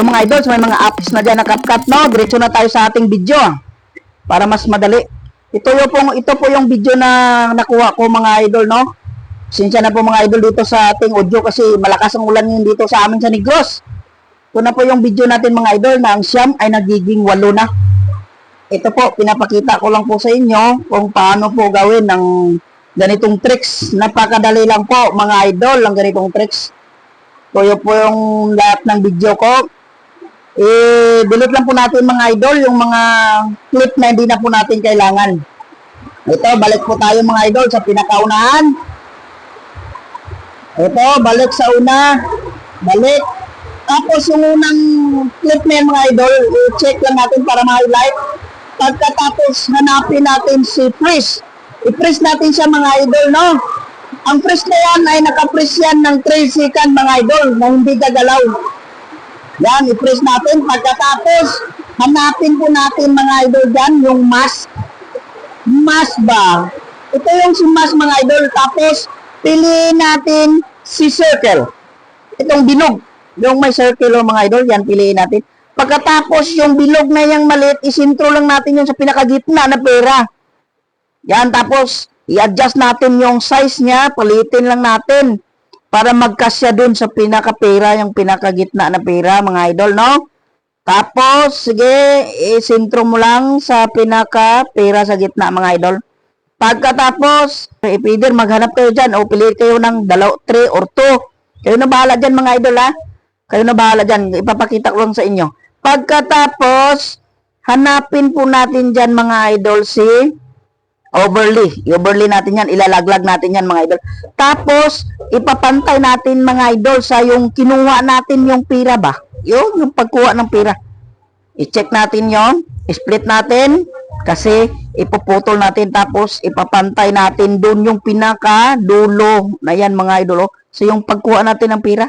So, mga idols, may mga apps na dyan na CapCut, no? Diretso na tayo sa ating video. Para mas madali. Ito yung pong, ito po yung video na nakuha ko, mga idol, no? Sinsya na po mga idol dito sa ating audio kasi malakas ang ulan ngayon dito sa amin sa Negros. Ito na po yung video natin mga idol na ang siyam ay nagiging walo na. Ito po, pinapakita ko lang po sa inyo kung paano po gawin ng ganitong tricks. Napakadali lang po mga idol ang ganitong tricks. Yun po yung lahat ng video ko. I-delete lang po natin mga idol yung mga clip na hindi na po natin kailangan. Ito, balik po tayo mga idol sa pinakaunahan. Ito, balik sa una. Balik. Tapos yung unang clip na mga idol, i-check lang natin para ma-highlight. Pagkatapos, hanapin natin si Chris. I-press natin siya mga idol, no? Ang press na yan ay nakapress yan ng 3 second mga idol na hindi gagalaw. Yan, i-press natin. Pagkatapos, hanapin po natin mga idol dyan, yung mask. Mask ba? Ito yung si mask mga idol. Tapos, piliin natin si circle. Itong binog. Yung may circle o mga idol, yan piliin natin. Pagkatapos, yung bilog na yung maliit, isintro lang natin yung sa pinakagitna na pera. Yan, tapos, i-adjust natin yung size niya, palitin lang natin para magkasya dun sa pinakapera, yung pinakagitna na pera, mga idol, no? Tapos, sige, isintro mo lang sa pinaka-pera sa gitna, mga idol. Pagkatapos, if either maghanap kayo dyan o pili kayo ng dalaw, 3 or 2. Kayo na bahala dyan, mga idol, ha? Kayo na bahala dyan. Ipapakita ko lang sa inyo. Pagkatapos, hanapin po natin dyan, mga idol, si overlay. I-overlay natin yan. Ilalaglag natin yan, mga idol. Tapos, ipapantay natin, mga idol, sa yung kinuha natin yung pira ba? Yung, yung pagkuha ng pira. I-check natin yon, split natin, kasi ipuputol natin tapos ipapantay natin doon yung pinaka dulo na yan mga idol. oh. So yung pagkuha natin ng pira.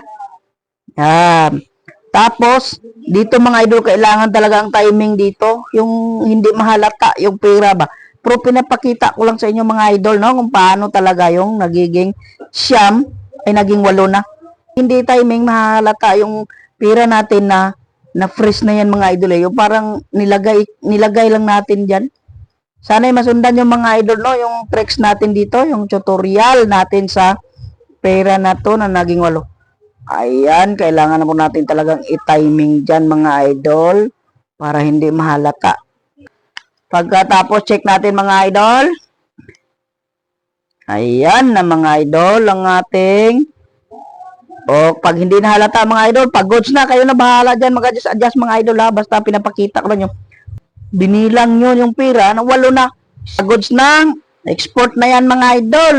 Yan. Tapos, dito mga idol, kailangan talaga ang timing dito. Yung hindi mahalata, yung pera ba. Pero pinapakita ko lang sa inyo mga idol, no? Kung paano talaga yung nagiging siyam ay naging walo na. Hindi timing mahalata yung pera natin na na freeze na yan mga idol eh. Yung parang nilagay, nilagay lang natin dyan. Sana ay masundan yung mga idol, no? Yung tricks natin dito, yung tutorial natin sa pera na to na naging walo. Ayan, kailangan na po natin talagang i-timing dyan mga idol para hindi mahalata. Pagkatapos, check natin mga idol. Ayan na mga idol ang ating o pag hindi nahalata mga idol, pag goods na, kayo na bahala dyan mag-adjust adjust mga idol ha. Basta pinapakita ko lang yung binilang nyo yung pira na walo na. Pag goods na, export na yan mga idol.